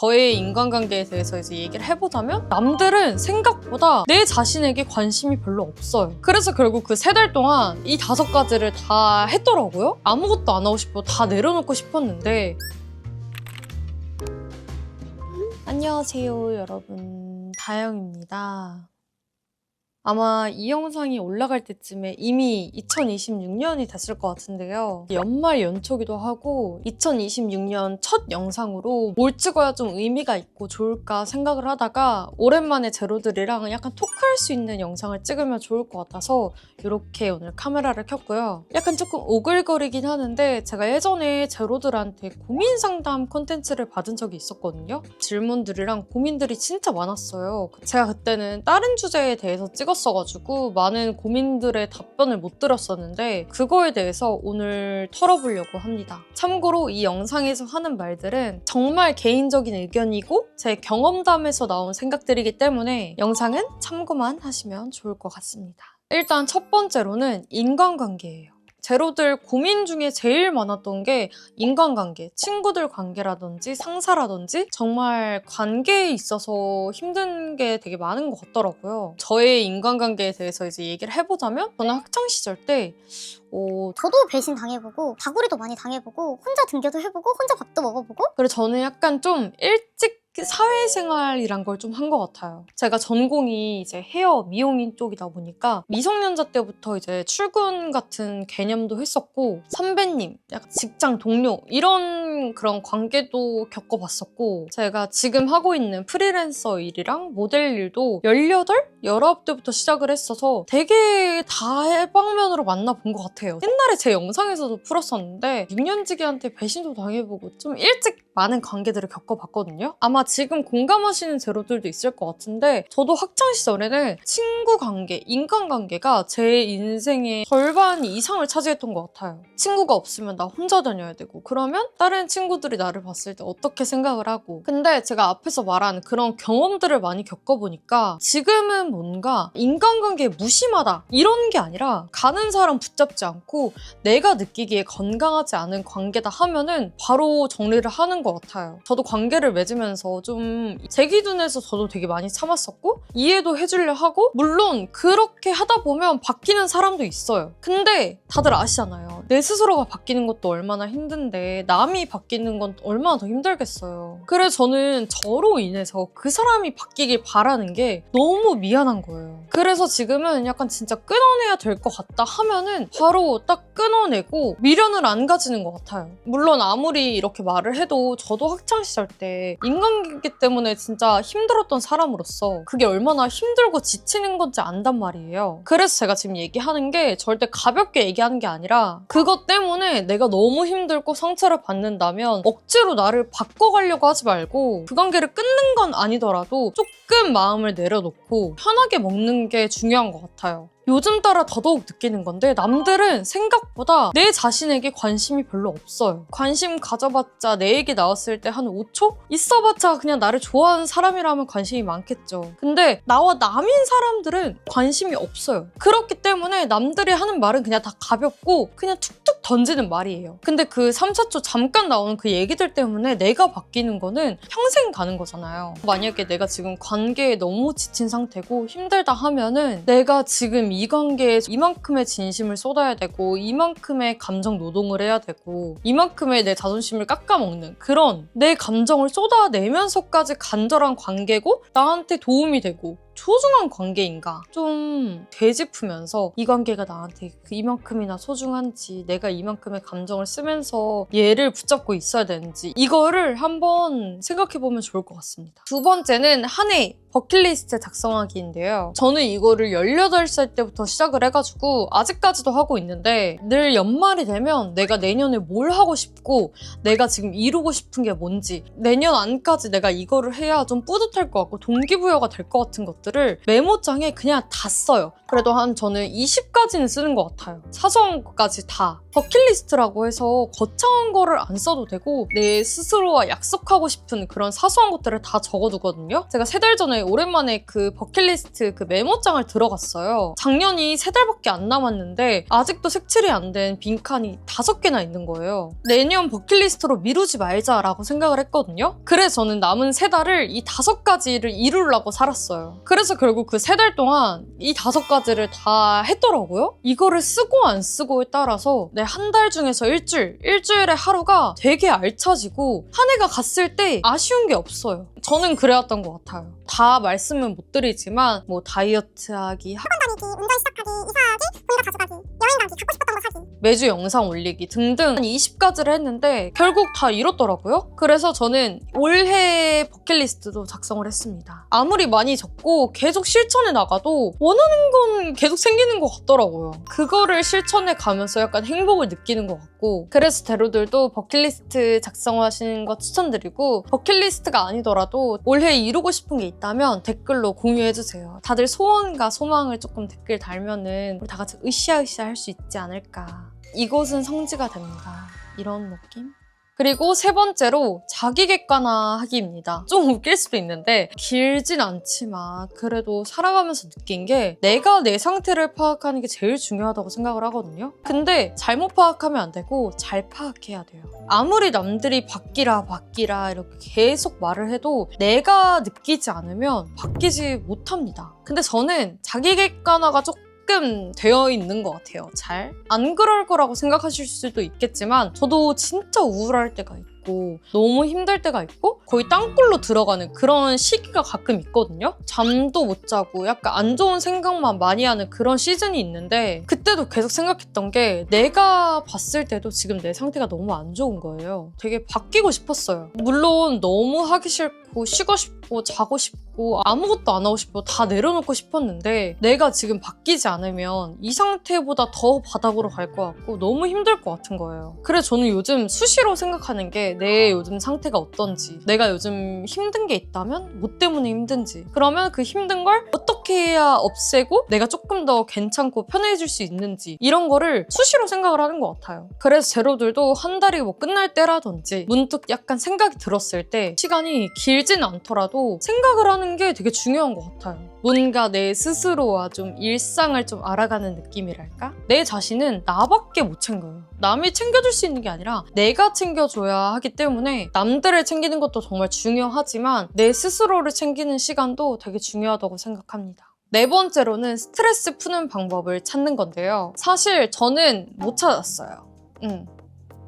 저의 인간관계에 대해서 이제 얘기를 해보자면 남들은 생각보다 내 자신에게 관심이 별로 없어요. 그래서 결국 그 세 달 동안 이 다섯 가지를 다 했더라고요. 아무것도 안 하고 싶고 다 내려놓고 싶었는데 안녕하세요 여러분 다영입니다. 아마 이 영상이 올라갈 때쯤에 이미 2026년이 됐을 것 같은데요. 연말 연초기도 하고 2026년 첫 영상으로 뭘 찍어야 좀 의미가 있고 좋을까 생각을 하다가 오랜만에 제로들이랑 약간 토크할 수 있는 영상을 찍으면 좋을 것 같아서 이렇게 오늘 카메라를 켰고요. 약간 조금 오글거리긴 하는데 제가 예전에 제로들한테 고민 상담 콘텐츠를 받은 적이 있었거든요. 질문들이랑 고민들이 진짜 많았어요. 제가 그때는 다른 주제에 대해서 찍었 어가지고 많은 고민들의 답변을 못 들었었는데 그거에 대해서 오늘 털어보려고 합니다. 참고로 이 영상에서 하는 말들은 정말 개인적인 의견이고 제 경험담에서 나온 생각들이기 때문에 영상은 참고만 하시면 좋을 것 같습니다. 일단 첫 번째로는 인간관계예요. 제로들 고민 중에 제일 많았던 게 인간관계, 친구들 관계라든지 상사라든지 정말 관계에 있어서 힘든 게 되게 많은 것 같더라고요. 저의 인간관계에 대해서 이제 얘기를 해보자면 저는 학창 시절 때 어, 저도 배신 당해보고 다구리도 많이 당해보고 혼자 등교도 해보고 혼자 밥도 먹어보고 그래 저는 약간 좀 일찍 사회생활이란 걸 좀 한 것 같아요. 제가 전공이 이제 헤어 미용인 쪽이다 보니까 미성년자 때부터 이제 출근 같은 개념도 했었고 선배님, 약간 직장 동료 이런 그런 관계도 겪어봤었고 제가 지금 하고 있는 프리랜서 일이랑 모델 일도 18, 19때부터 시작을 했어서 되게 다방면으로 만나본 것 같아요. 옛날에 제 영상에서도 풀었었는데 6년지기한테 배신도 당해보고 좀 일찍 많은 관계들을 겪어봤거든요. 아마 지금 공감하시는 제로들도 있을 것 같은데 저도 학창 시절에는 친구 관계, 인간 관계가 제 인생의 절반 이상을 차지했던 것 같아요. 친구가 없으면 나 혼자 다녀야 되고 그러면 다른 친구들이 나를 봤을 때 어떻게 생각을 하고 근데 제가 앞에서 말한 그런 경험들을 많이 겪어보니까 지금은 뭔가 인간관계에 무심하다 이런 게 아니라 가는 사람 붙잡지 않고 내가 느끼기에 건강하지 않은 관계다 하면은 바로 정리를 하는 것 같아요. 저도 관계를 맺으면서 좀 제 기준에서 저도 되게 많이 참았었고 이해도 해주려 하고 물론 그렇게 하다 보면 바뀌는 사람도 있어요. 근데 다들 아시잖아요. 내 스스로가 바뀌는 것도 얼마나 힘든데 남이 바뀌는 건 얼마나 더 힘들겠어요. 그래서 저는 저로 인해서 그 사람이 바뀌길 바라는 게 너무 미안한 거예요. 그래서 지금은 약간 진짜 끊어내야 될 것 같다 하면은 바로 딱 끊어내고 미련을 안 가지는 것 같아요. 물론 아무리 이렇게 말을 해도 저도 학창 시절 때 인간 관계 때문에 진짜 힘들었던 사람으로서 그게 얼마나 힘들고 지치는 건지 안단 말이에요. 그래서 제가 지금 얘기하는 게 절대 가볍게 얘기하는 게 아니라 그것 때문에 내가 너무 힘들고 상처를 받는다면 억지로 나를 바꿔가려고 하지 말고 그 관계를 끊는 건 아니더라도 조금 마음을 내려놓고 편하게 먹는 게 중요한 것 같아요. 요즘 따라 더더욱 느끼는 건데 남들은 생각보다 내 자신에게 관심이 별로 없어요. 관심 가져봤자 내 얘기 나왔을 때 한 5초? 있어봤자 그냥 나를 좋아하는 사람이라면 관심이 많겠죠. 근데 나와 남인 사람들은 관심이 없어요. 그렇기 때문에 남들이 하는 말은 그냥 다 가볍고 그냥 툭툭 던지는 말이에요. 근데 그 3, 4초 잠깐 나오는 그 얘기들 때문에 내가 바뀌는 거는 평생 가는 거잖아요. 만약에 내가 지금 관계에 너무 지친 상태고 힘들다 하면은 내가 지금 이 관계에 이만큼의 진심을 쏟아야 되고 이만큼의 감정 노동을 해야 되고 이만큼의 내 자존심을 깎아먹는 그런 내 감정을 쏟아내면서까지 간절한 관계고 나한테 도움이 되고 소중한 관계인가 좀 되짚으면서 이 관계가 나한테 그 이만큼이나 소중한지 내가 이만큼의 감정을 쓰면서 얘를 붙잡고 있어야 되는지 이거를 한번 생각해보면 좋을 것 같습니다. 두 번째는 한 해 버킷리스트 작성하기인데요. 저는 이거를 18살 때부터 시작을 해가지고 아직까지도 하고 있는데 늘 연말이 되면 내가 내년에 뭘 하고 싶고 내가 지금 이루고 싶은 게 뭔지 내년 안까지 내가 이거를 해야 좀 뿌듯할 것 같고 동기부여가 될 것 같은 것들 것들을 메모장에 그냥 다 써요. 그래도 한 저는 20까지는 쓰는 것 같아요. 사소한 것까지 다. 버킷리스트라고 해서 거창한 거를 안 써도 되고 내 스스로와 약속하고 싶은 그런 사소한 것들을 다 적어두거든요. 제가 세 달 전에 오랜만에 그 버킷리스트 그 메모장을 들어갔어요. 작년이 세 달밖에 안 남았는데 아직도 색칠이 안 된 빈칸이 다섯 개나 있는 거예요. 내년 버킷리스트로 미루지 말자라고 생각을 했거든요. 그래서 저는 남은 세 달을 이 다섯 가지를 이루려고 살았어요. 그래서 결국 그 세 달 동안 이 다섯 가지를 다 했더라고요. 이거를 쓰고 안 쓰고에 따라서 내 한 달 중에서 일주일, 일주일에 하루가 되게 알차지고 한 해가 갔을 때 아쉬운 게 없어요. 저는 그래왔던 것 같아요. 다 말씀은 못 드리지만 뭐 다이어트하기, 학원 다니기, 운전 시작하기, 이사하기, 본가 가져가기, 여행 가기, 갖고 싶었던 거 사기. 매주 영상 올리기 등등 한 20가지를 했는데 결국 다 이뤘더라고요. 그래서 저는 올해 버킷리스트도 작성을 했습니다. 아무리 많이 적고 계속 실천해 나가도 원하는 건 계속 생기는 것 같더라고요. 그거를 실천해 가면서 약간 행복을 느끼는 것 같고 그래서 대로들도 버킷리스트 작성하시는 거 추천드리고 버킷리스트가 아니더라도 올해 이루고 싶은 게 있다면 댓글로 공유해주세요. 다들 소원과 소망을 조금 댓글 달면은 우리 다 같이 으쌰으쌰 할 수 있지 않을까. 이곳은 성지가 됩니다. 이런 느낌? 그리고 세 번째로 자기 객관화 하기입니다. 좀 웃길 수도 있는데 길진 않지만 그래도 살아가면서 느낀 게 내가 내 상태를 파악하는 게 제일 중요하다고 생각을 하거든요. 근데 잘못 파악하면 안 되고 잘 파악해야 돼요. 아무리 남들이 바뀌라 바뀌라 이렇게 계속 말을 해도 내가 느끼지 않으면 바뀌지 못합니다. 근데 저는 자기 객관화가 조금 조금 되어 있는 것 같아요. 잘. 안 그럴 거라고 생각하실 수도 있겠지만 저도 진짜 우울할 때가 있고 너무 힘들 때가 있고 거의 땅굴로 들어가는 그런 시기가 가끔 있거든요. 잠도 못 자고 약간 안 좋은 생각만 많이 하는 그런 시즌이 있는데 그때도 계속 생각했던 게 내가 봤을 때도 지금 내 상태가 너무 안 좋은 거예요. 되게 바뀌고 싶었어요. 물론 너무 하기 싫고 쉬고 싶고 자고 싶고 아무것도 안 하고 싶고 다 내려놓고 싶었는데 내가 지금 바뀌지 않으면 이 상태보다 더 바닥으로 갈 것 같고 너무 힘들 것 같은 거예요. 그래서 저는 요즘 수시로 생각하는 게 내 요즘 상태가 어떤지 내가 요즘 힘든 게 있다면 뭐 때문에 힘든지 그러면 그 힘든 걸 어떻게 해야 없애고 내가 조금 더 괜찮고 편해질 수 있는지 이런 거를 수시로 생각을 하는 것 같아요. 그래서 제로들도 한 달이 뭐 끝날 때라든지 문득 약간 생각이 들었을 때 시간이 길진 않더라도 생각을 하는 게 되게 중요한 것 같아요. 뭔가 내 스스로와 좀 일상을 좀 알아가는 느낌이랄까? 내 자신은 나밖에 못 챙겨요. 남이 챙겨줄 수 있는 게 아니라 내가 챙겨줘야 하기 때문에 남들을 챙기는 것도 정말 중요하지만 내 스스로를 챙기는 시간도 되게 중요하다고 생각합니다. 네 번째로는 스트레스 푸는 방법을 찾는 건데요. 사실 저는 못 찾았어요. 음.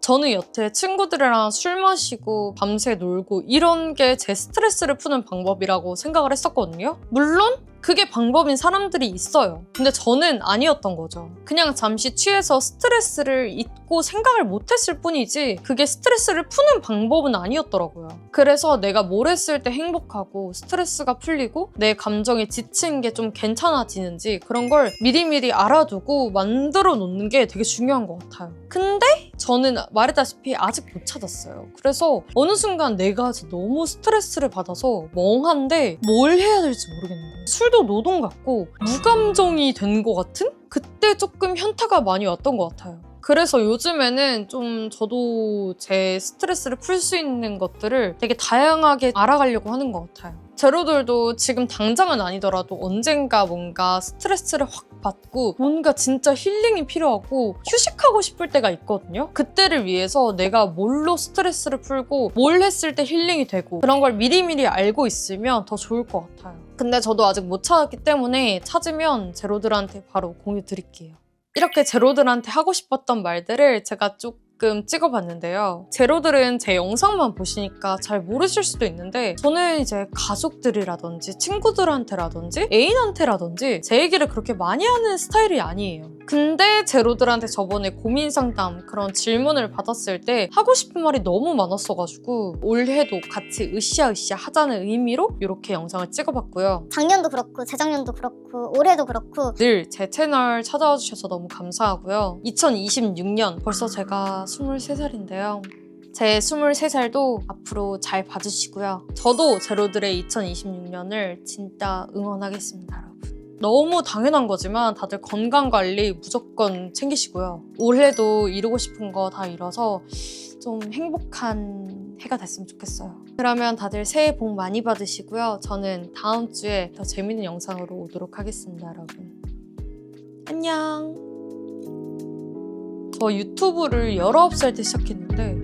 저는 여태 친구들이랑 술 마시고 밤새 놀고 이런 게 제 스트레스를 푸는 방법이라고 생각을 했었거든요. 물론 그게 방법인 사람들이 있어요. 근데 저는 아니었던 거죠. 그냥 잠시 취해서 스트레스를 잊고 생각을 못했을 뿐이지 그게 스트레스를 푸는 방법은 아니었더라고요. 그래서 내가 뭘 했을 때 행복하고 스트레스가 풀리고 내 감정에 지친 게 좀 괜찮아지는지 그런 걸 미리미리 알아두고 만들어 놓는 게 되게 중요한 것 같아요. 근데 저는 말했다시피 아직 못 찾았어요. 그래서 어느 순간 내가 너무 스트레스를 받아서 멍한데 뭘 해야 될지 모르겠는 거예요. 술도 노동 같고 무감정이 된 것 같은? 그때 조금 현타가 많이 왔던 것 같아요. 그래서 요즘에는 좀 저도 제 스트레스를 풀 수 있는 것들을 되게 다양하게 알아가려고 하는 것 같아요. 제로들도 지금 당장은 아니더라도 언젠가 뭔가 스트레스를 확 받고 뭔가 진짜 힐링이 필요하고 휴식하고 싶을 때가 있거든요. 그때를 위해서 내가 뭘로 스트레스를 풀고 뭘 했을 때 힐링이 되고 그런 걸 미리미리 알고 있으면 더 좋을 것 같아요. 근데 저도 아직 못 찾았기 때문에 찾으면 제로들한테 바로 공유 드릴게요. 이렇게 제로들한테 하고 싶었던 말들을 제가 조금 찍어봤는데요. 제로들은 제 영상만 보시니까 잘 모르실 수도 있는데 저는 이제 가족들이라든지 친구들한테라든지 애인한테라든지 제 얘기를 그렇게 많이 하는 스타일이 아니에요. 근데 제로들한테 저번에 고민 상담 그런 질문을 받았을 때 하고 싶은 말이 너무 많았어가지고 올해도 같이 으쌰으쌰 하자는 의미로 이렇게 영상을 찍어봤고요. 작년도 그렇고 재작년도 그렇고 올해도 그렇고 늘 제 채널 찾아와 주셔서 너무 감사하고요. 2026년 벌써 제가 23살인데요. 제 23살도 앞으로 잘 봐주시고요. 저도 제로들의 2026년을 진짜 응원하겠습니다, 여러분. 너무 당연한 거지만 다들 건강 관리 무조건 챙기시고요. 올해도 이루고 싶은 거 다 이뤄서 좀 행복한 해가 됐으면 좋겠어요. 그러면 다들 새해 복 많이 받으시고요. 저는 다음 주에 더 재밌는 영상으로 오도록 하겠습니다, 여러분. 안녕. 저 유튜브를 19살 때 시작했는데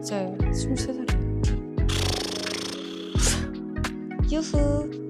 이제 23살이에요. 유후.